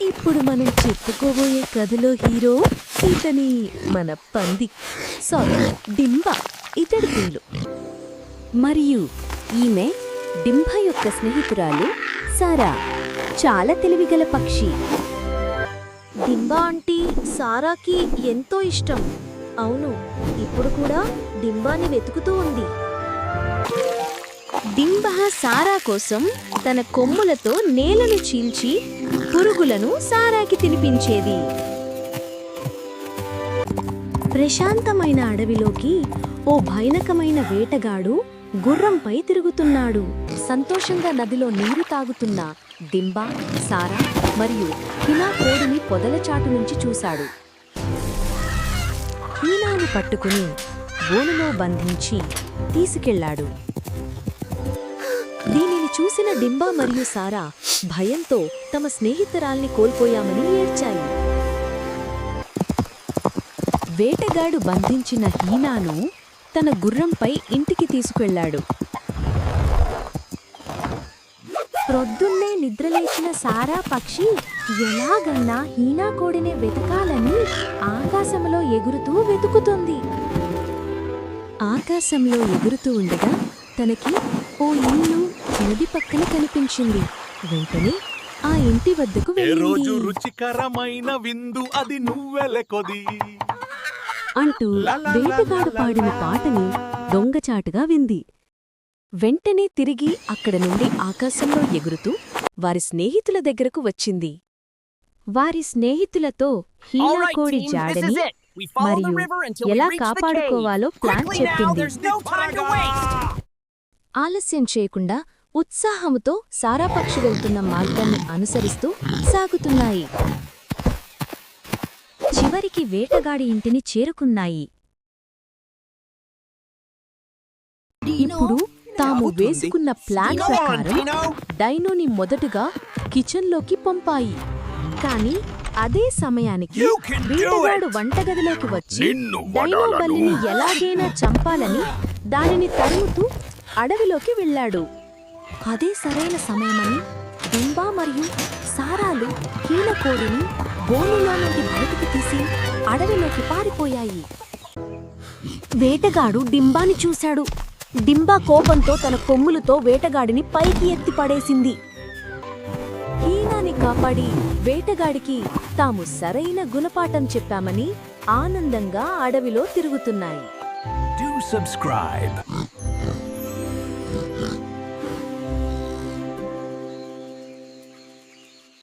ఇప్పుడు మనం చెప్పుకోబోయే కథలో హీరో ఇతని మన పంది. సారీ డింబ ఇతడి పేరు. మరియు ఈమె డింభ యొక్క స్నేహితురాలు సారా చాలా తెలివిగల పక్షి. డింబ ఆంటీ సారాకి ఎంతో ఇష్టం. అవును ఇప్పుడు కూడా డింబాని వెతుకుతూ ఉంది. డింబ సారా కోసం తన కొమ్ములతో నేలను చీల్చి పురుగులను సారాకి తినిపించేది. ప్రశాంతమైన అడవిలోకి ఓ భయానకమైన వేటగాడు గుర్రంపై తిరుగుతున్నాడు. సంతోషంగా నదిలో నీరు తాగుతున్న దింబ సారా మరియు హినా కోడిని పొదల చాటు నుంచి చూశాడు. హీనాను పట్టుకుని బోనులో బంధించి తీసుకెళ్ళాడు. దీనిని చూసిన డింబా మరియు సారా భయంతో తమ స్నేహితురాల్ని కోల్పోయామని ఏడ్చాయి. వేటగాడు బంధించిన హీనాను తన గుర్రంపై ఇంటికి తీసుకెళ్ళాడు. ప్రొద్దున్నే నిద్రలేచిన సారా పక్షి ఎలాగన్నా హీనా కోడిని వెతకాలని ఆకాశంలో ఎగురుతూ వెతుకుతుంది. ఆకాశంలో ఎగురుతూ ఉండగా తనకి ఓ ఇల్లు నది పక్కన కనిపించింది. వెంటనే ఆ ఇంటి వద్దకు ఏ రోజు రుచికరమైన విందు అది నువ్వెల కొది? అంటూ వేటగాడు పాడిన పాటని దొంగచాటుగా వింది. వెంటనే తిరిగి అక్కడ నుండి ఆకాశంలో ఎగురుతూ వారి స్నేహితుల దగ్గరకు వచ్చింది. వారి స్నేహితులతో హీనాకోడి జాడని మరియు ఎలా కాపాడుకోవాలో ప్లాన్ చెప్పింది. ఆలస్యం చేయకుండా ఉత్సాహముతో సారాపక్షి వెళ్తున్న మార్గాన్ని అనుసరిస్తూ సాగుతున్నాయి చివరికి వేటగాడి ఇంటిని చేరుకున్నాయి ఇప్పుడు తాము వేసుకున్న ప్లాన్ ప్రకారం డైనోని మొదటగా కిచెన్లోకి పంపాయి కాని అదే సమయానికి వేటగాడు! వంటగదిలోకి వచ్చి డైనో. బల్లిని ఎలాగైనా చంపాలని దానిని తరుముతూ అడవిలోకి వెళ్ళాడు అదే సరైన సమయమని డింబా మరియు సారాలు కీలకోడిని బోనులో నుండి బయటికి తీసి అడవిలోకి పారిపోయాయి. వేటగాడు డింబాని చూశాడు. డింబా కోపంతో తన కొమ్ములతో వేటగాడిని పైకి ఎత్తి పడేసింది. హీనాని కాపాడి వేటగాడికి తాము సరైన గుణపాఠం చెప్పామని ఆనందంగా అడవిలో తిరుగుతున్నాయి.